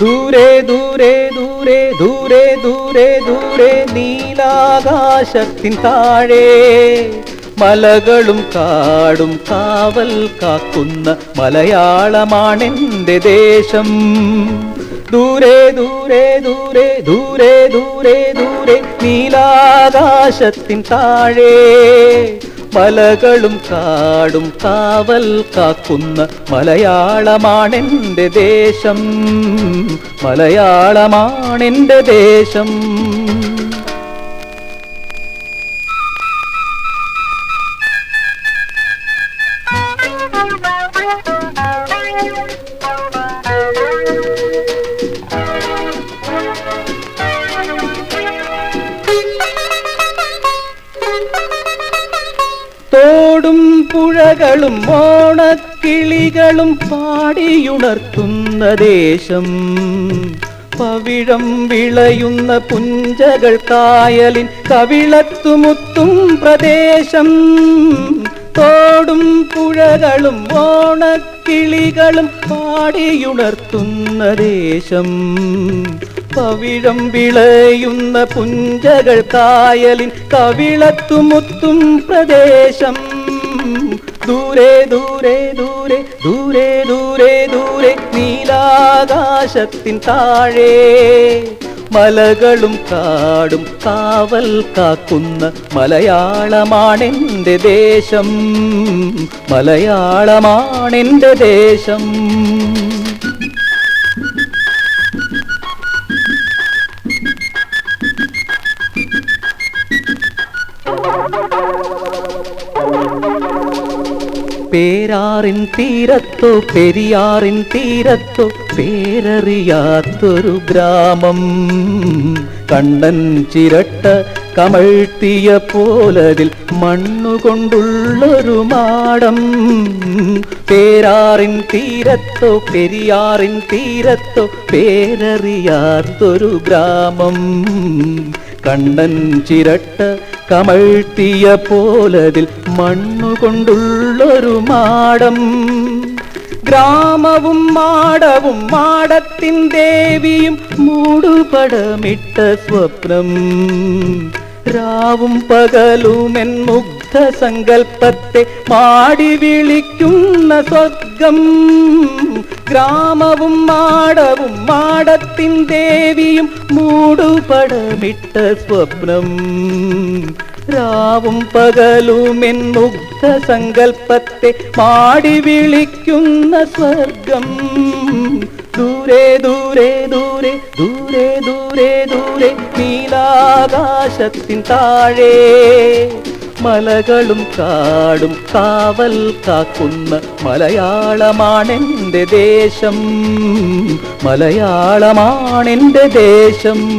ദൂരെ ദൂരെ ദൂരെ ദൂരെ ദൂരെ ദൂരെ നീലാകാശത്തിൻ താഴെ. മലകളും കാടും കാവൽ കാക്കുന്ന മലയാളമാണെന്റെ ദേശം. ദൂരെ ദൂരെ ദൂരെ ദൂരെ ദൂരെ ദൂരെ നീലാകാശത്തിൻ താഴെ. മലകളും കാടും കാവൽ കാക്കുന്ന മലയാളമാണെന്റെ ദേശം. മലയാളമാണെന്റെ ദേശം. പുഴകളും ഓണക്കിളികളും പാടിയുണർത്തുന്ന ദേശം. പവിഴം വിളയുന്ന പുഞ്ചകൾ കായലിൻ കവിളത്തുമുത്തും പ്രദേശം. തോടും പുഴകളും ഓണക്കിളികളും പാടിയുണർത്തുന്ന ദേശം. പവിഴം വിളയുന്ന പുഞ്ചകൾ കായലിൻ കവിളത്തുമുത്തും പ്രദേശം. ദൂരെ ദൂരെ ദൂരെ ദൂരെ ദൂരെ ദൂരെ നീലാകാശത്തിൻ താഴെ. മലകളും കാടും കാവൽ കാക്കുന്ന മലയാളമാണെന്റെ ദേശം. മലയാളമാണെന്റെ ദേശം. പേരാറിൻ തീരത്തോ പെരിയാറിൻ തീരത്തോ പേരറിയാത്തൊരു ഗ്രാമം. കണ്ണൻ ചിരട്ട കമഴ്ത്തിയ പോലതിൽ മണ്ണുകൊണ്ടുള്ളൊരു മാടം. പേരാറിൻ തീരത്തോ പെരിയാറിൻ തീരത്തോ പേരറിയാത്തൊരു ഗ്രാമം. കണ്ണൻ ചിരട്ട കമഴ്ത്തിയ പോലതിൽ മണ്ണുകൊണ്ടുള്ളൊരു മാടം ഗ്രാമവും മാടവും മാടത്തിൻ ദേവിയും മൂടുപടമിട്ട സ്വപ്നം രാവും പകലുമെൻ മുഗ്ധ സങ്കൽപ്പത്തെ പാടി വിളിക്കുന്ന സ്വർഗം. ഗ്രാമവും മാടവും മാടത്തിൻ ദേവിയും മൂടുപടമിട്ട സ്വപ്നം. രാവും പകലുമെൻ മുഗ്ധ സങ്കൽപ്പത്തെ പാടി വിളിക്കുന്ന സ്വർഗം. ദൂരെ ദൂരെ ദൂരെ ദൂരെ ദൂരെ ദൂരെ നീലാകാശത്തിൻ താഴെ. മലകളും കാടും കാവൽ കാക്കുന്ന മലയാളമാണെന്റെ ദേശം. മലയാളമാണെന്റെ ദേശം.